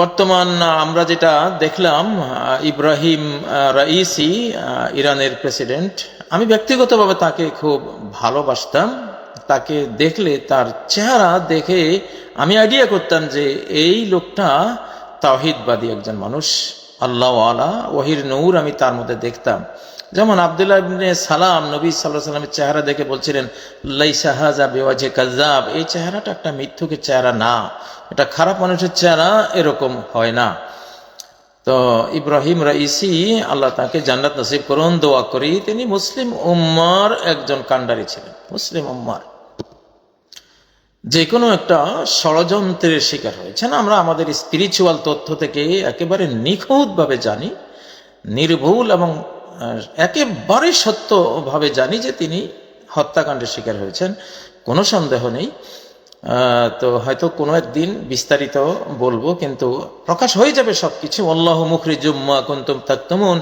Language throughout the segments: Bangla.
বর্তমান আমরা যেটা দেখলাম ইব্রাহিম রাইসি ইরানের প্রেসিডেন্ট, আমি ব্যক্তিগতভাবে তাকে খুব ভালোবাসতাম। তাকে দেখলে, তার চেহারা দেখে আমি আইডিয়া করতাম যে এই লোকটা তাওহিদবাদী একজন মানুষ আল্লাহ আলা ওহির নূর আমি তার মধ্যে দেখতাম। যেমন আবদুল্লাহ ইবনে সালাম নবী সাল্লাহ সাল্লামের চেহারা দেখে বলছিলেন, লাইসা হাজা বেওয়াজে কাজাব এই চেহারাটা একটা মিথ্যুকের চেহারা না। এটা খারাপ মানুষের চেহারা এরকম হয় না। তো ইব্রাহিম রাইসি, আল্লাহ তাকে জান্নাত নসিব করুন, দোয়া করি। তিনি মুসলিম উম্মার একজন কাণ্ডারি ছিলেন, মুসলিম উম্মার। যে কোনো একটা ষড়যন্ত্রের শিকার হয়েছেন আমরা আমাদের স্পিরিচুয়াল তথ্য থেকে একেবারে নিখুঁতভাবে জানি, নির্ভুল এবং একেবারে সত্যভাবে জানি যে তিনি হত্যাকাণ্ডের শিকার হয়েছেন, কোনো সন্দেহ নেই। তো হয়তো কোনো একদিন বিস্তারিত বলব, কিন্তু প্রকাশ হয়ে যাবে সব কিছু আল্লাহ মুখরি জুম্মা কুন্তুম তাক্তমুন।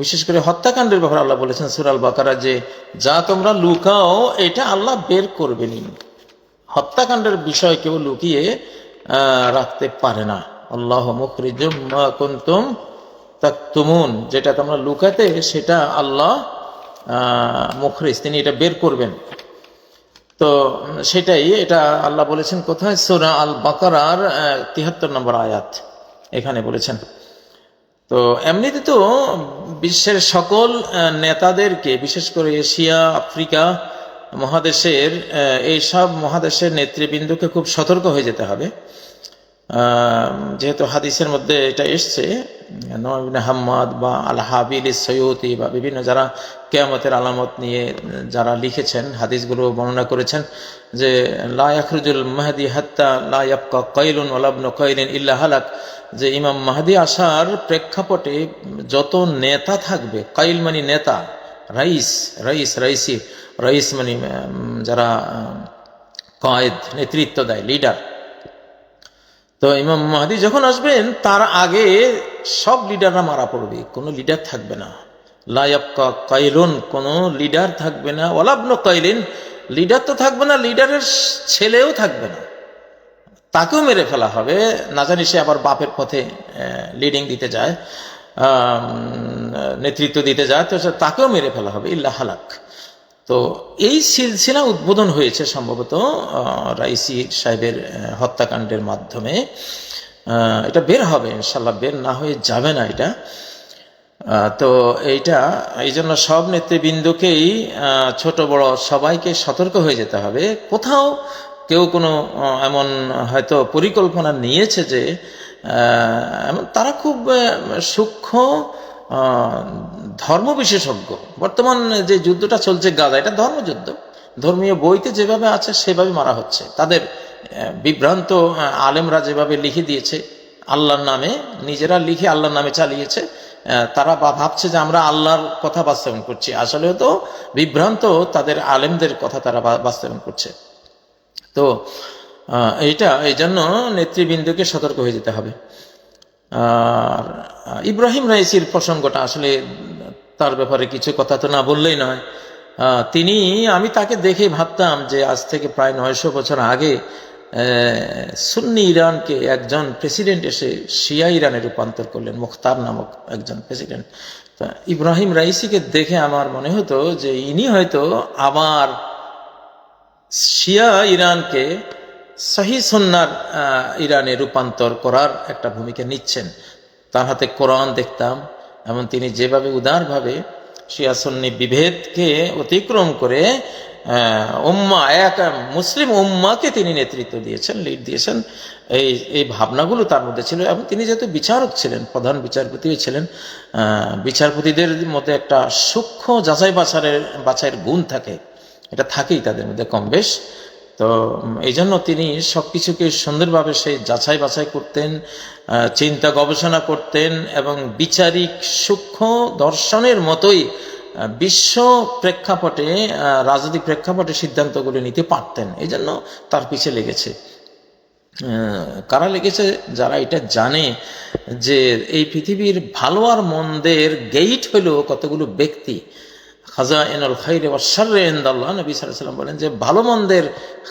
বিশেষ করে হত্যাকাণ্ডের ব্যাপারে আল্লাহ বলেছেন সুরাল বাকারা যে, যা তোমরা লুকাও, এটা আল্লাহ বের করবেনই। হত্যাকাণ্ডের বিষয় কেউ লুকিয়ে রাখতে পারে না। আল্লাহ মুখরিজুম মা কুনতুম তাকতুমুন যেটা তোমরা লুকাতে সেটা আল্লাহ আহ, মুখরিজ তিনি এটা বের করবেন। তো সেটাই এটা আল্লাহ বলেছেন কোথায়? সোরা আল বাকারার তিহাত্তর নম্বর আয়াত এখানে বলেছেন। তো এমনিতে তো বিশ্বের সকল নেতাদেরকে বিশেষ করে এশিয়া আফ্রিকা মহাদেশের এইসব মহাদেশের নেতৃবৃন্দকে খুব সতর্ক হয়ে যেতে হবে। যেহেতু হাদিসের মধ্যে এটা এসছে হাম্মাদ বা আল হাবিল সৈয়তি বা বিভিন্ন যারা কেয়ামতের আলামত নিয়ে যারা লিখেছেন, হাদিসগুলো বর্ণনা করেছেন যে, লা লায়াখরুজুল মাহাদি হাত্তা লায়াবকা কৈলুন ওলাবন কৈলিন ইল্লা হালাক। যে ইমাম মাহাদি আসার প্রেক্ষাপটে যত নেতা থাকবে, কাইল মানে নেতা, রাইস রাইস, রাইসি, রাইস মানে যারা কয়েদ, নেতৃত্ব দেয়, লিডার তো ইমাম মাহাদি যখন আসবেন, তার আগে সব লিডাররা মারা পড়বে, কোনো লিডার থাকবে না। লায়াবকা কাইলুন, কোনো লিডার থাকবে না। ওলাবন কাইলিন, লিডার তো থাকবে না, লিডারের ছেলেও থাকবে না। তাকেও মেরে ফেলা হবে। না জানি সে আবার বাপের পথে লিডিং দিতে যায় নেতৃত্ব দিতে যায়, তো তাকেও মেরে ফেলা হবে। ইল্লা হালাক। তো এই সিলসিলা উদ্বোধন হয়েছে সম্ভবত রাইসি সাহেবের হত্যাকাণ্ডের মাধ্যমে। এটা বের হবে ইনশাল্লাহ বের না হয়ে যাবে না এটা। তো এইটা, এই জন্য সব নেতৃবৃন্দকেই ছোট বড় সবাইকে সতর্ক হয়ে যেতে হবে। কোথাও কেউ কোনো এমন হয়তো পরিকল্পনা নিয়েছে যে তারা খুব সূক্ষ্ম ধর্ম বিশেষজ্ঞ। বর্তমান যে যুদ্ধটা চলছে গাজা, এটা ধর্মযুদ্ধ। ধর্মীয় বইতে যেভাবে আছে, সেভাবে মারা হচ্ছে। তাদের বিভ্রান্ত আলেমরা যেভাবে লিখে দিয়েছে, আল্লাহর নামে, নিজেরা লিখে আল্লাহর নামে চালিয়েছে তারা বা ভাবছে যে আমরা আল্লাহর কথা বাস্তবায়ন করছি। আসলে তো বিভ্রান্ত তাদের আলেমদের কথা তারা বাস্তবায়ন করছে। তো এইটা এই জন্য নেতৃবৃন্দকে সতর্ক হয়ে যেতে হবে। আর ইব্রাহিম রাইসির প্রসঙ্গটা আসলে তার ব্যাপারে কিছু কথা তো না বললেই নয়। তিনি, আমি তাকে দেখে ভাবতাম যে আজ থেকে প্রায় নয়শো বছর আগে সুন্নি ইরানকে একজন প্রেসিডেন্ট এসে শিয়া ইরানে রূপান্তর করলেন, মুখতার নামক একজন প্রেসিডেন্ট। তা ইব্রাহিম রাইসিকে দেখে আমার মনে হতো যে ইনি হয়তো আবার শিয়া ইরানকে সহি সন্ন্যার ইরানে রূপান্তর করার একটা ভূমিকা নিচ্ছেন। তার হাতে কোরআন দেখতাম এবং তিনি যেভাবে উদারভাবে শিয়া সন্নি বিভেদকে অতিক্রম করে উম্মা, এক মুসলিম উম্মাকে তিনি নেতৃত্ব দিয়েছেন লিড দিয়েছেন। এই এই ভাবনাগুলো তার মধ্যে ছিল এবং তিনি যেহেতু বিচারক ছিলেন, প্রধান বিচারপতিও ছিলেন বিচারপতিদের মধ্যে একটা সূক্ষ্ম যাচাই বাছারের বাছাইয়ের গুণ থাকে। এটা থাকেই তাদের মধ্যে কম বেশ। তো এই জন্য তিনি সব কিছুকে সুন্দরভাবে সেই যাচাই বাছাই করতেন চিন্তা গবেষণা করতেন এবং বিচারিক সূক্ষ্ম দর্শনের মতোই বিশ্ব প্রেক্ষাপটে রাজনৈতিক প্রেক্ষাপটে সিদ্ধান্তগুলো নিতে পারতেন। এই জন্য তার পিছে লেগেছে। কারা লেগেছে? যারা এটা জানে যে এই পৃথিবীর ভালো আর মন্দের গেইট হলো কতগুলো ব্যক্তি। খাজা এনুল খাইরে ওয়াশারে ইনদাল্লাহ। নবী সাল্লাম বলেন যে ভালো মন্দের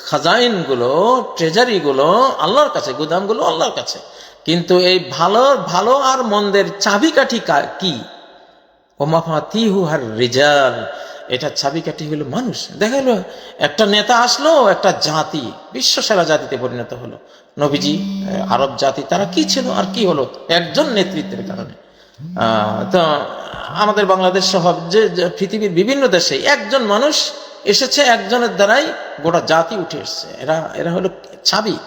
খাজাইনগুলো ট্রেজারিগুলো আল্লাহর কাছে, গুদামগুলো আল্লাহর কাছে। কিন্তু এই ভালো ভালো আর মন্দের চাবিকাঠি কা- কি? ওমাফাতিহু হার রিজাল। এটা চাবিকাঠি হলো মানুষ। দেখা গেলো, একটা নেতা আসলো, একটা জাতি, বিশ্ব সেরা জাতিতে পরিণত হলো। নবীজি আরব জাতি, তারা কি ছিল আর কি হলো? একজন নেতৃত্বের কারণে। তো আমাদের বাংলাদেশ সহ যে পৃথিবীর বিভিন্ন দেশে একজন মানুষ এসেছে একজনের দ্বারাই গোটা জাতি উঠে এসছে। এরা এরা হলো চাবি।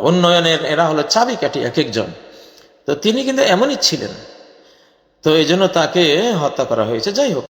উন্নয়নের, এরা হলো চাবি কাটি এক একজন। তো তিনি কিন্তু এমনই ছিলেন। তো এই জন্য তাকে হত্যা করা হয়েছে। যাই হোক।